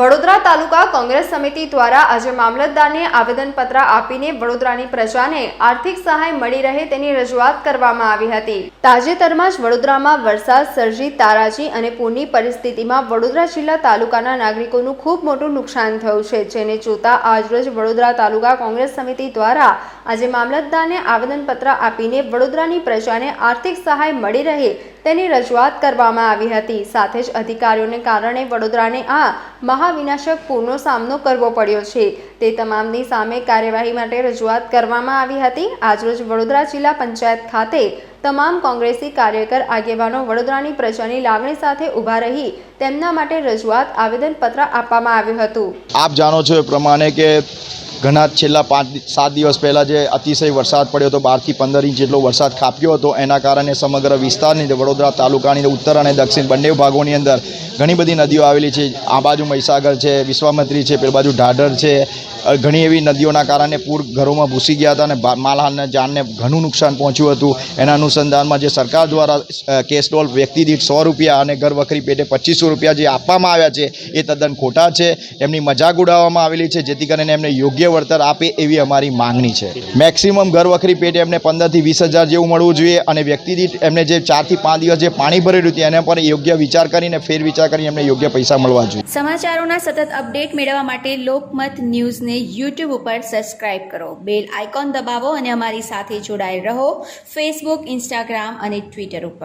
વડોદરા તાલુકા કોંગ્રેસ સમિતિ દ્વારા આજે મામલતદારને આવેદનપત્ર આપીને વડોદરાની પ્રજાને આર્થિક સહાય મળી રહે તેની રજૂઆત કરવામાં આવી હતી. તાજેતરમાં જ વડોદરામાં વરસાદ, સર્જી, તારાજી અને પૂરની પરિસ્થિતિમાં વડોદરા જિલ્લા તાલુકાના નાગરિકોનું ખૂબ મોટું નુકસાન થયું છે, જેને જોતા આજરોજ વડોદરા તાલુકા કોંગ્રેસ સમિતિ દ્વારા આજે મામલતદારને આવેદનપત્ર આપીને વડોદરાની પ્રજાને આર્થિક સહાય મળી રહે તેની રજૂઆત કરવામાં આવી હતી. સાથે જ અધિકારીઓને કારણે વડોદરાને આ મહાવિનાશક પૂરનો સામનો કરવો પડ્યો છે. તે તમામની સામે કાર્યવાહી માટે રજૂઆત કરવામાં આવી હતી. આજરોજ વડોદરા જિલ્લા પંચાયત ખાતે તમામ કોંગ્રેસી કાર્યકર, આગેવાનો વડોદરાની પ્રજાની લાગણી સાથે ઊભા રહી તેમના માટે રજૂઆત આવેદનપત્ર આપવામાં આવ્યું હતું. આપ જાણો છો એ પ્રમાણે કે ઘણા છેલ્લા પાંચ સાત દિવસ પહેલાં જે અતિશય વરસાદ પડ્યો હતો, બારથી પંદર ઇંચ જેટલો વરસાદ ખાપ્યો હતો, એના કારણે સમગ્ર વિસ્તારની વડોદરા તાલુકાની ઉત્તર અને દક્ષિણ બંને ભાગોની અંદર ઘણી બધી નદીઓ આવેલી છે. આ બાજુ મહીસાગર છે, વિશ્વામત્રી છે, પેલી બાજુ ઢાઢર છે. ઘણી એવી નદીઓના કારણે પૂર ઘરોમાં ઘૂસી ગયા હતા અને માલહાલને જાનને ઘણું નુકસાન પહોંચ્યું હતું. એના અનુસંધાનમાં જે સરકાર દ્વારા કેશ ડોલ વ્યક્તિ દીઠ સો રૂપિયા અને ઘર વખરી પેટે પચીસો રૂપિયા જે આપવામાં આવ્યા છે, એ તદ્દન ખોટા છે. એમની મજાક ઉડાવવામાં આવેલી છે, જેથી કરીને એમને યોગ્ય વળતર આપે એવી અમારી માંગણી છે. મેક્સિમમ ઘરવખરી પેટે એમને પંદરથી વીસ હજાર જેવું મળવું જોઈએ અને વ્યક્તિ દીઠ એમને જે ચારથી પાંચ દિવસ જે પાણી ભરેલું હતું એને પણ યોગ્ય વિચાર કરીને ફેર વિચાર કરીને એમને યોગ્ય પૈસા મળવા જોઈએ. સમાચારોના સતત અપડેટ મેળવવા માટે લોકમત ન્યૂઝને યુટ્યુબ ઉપર સબસ્ક્રાઇબ કરો. બેલ આઇકોન દબાવો અને અમારી સાથે જોડાયેલ રહો. ફેસબુક ઇન્સ્ટાગ્રામ અને ટ્વિટર ઉપર.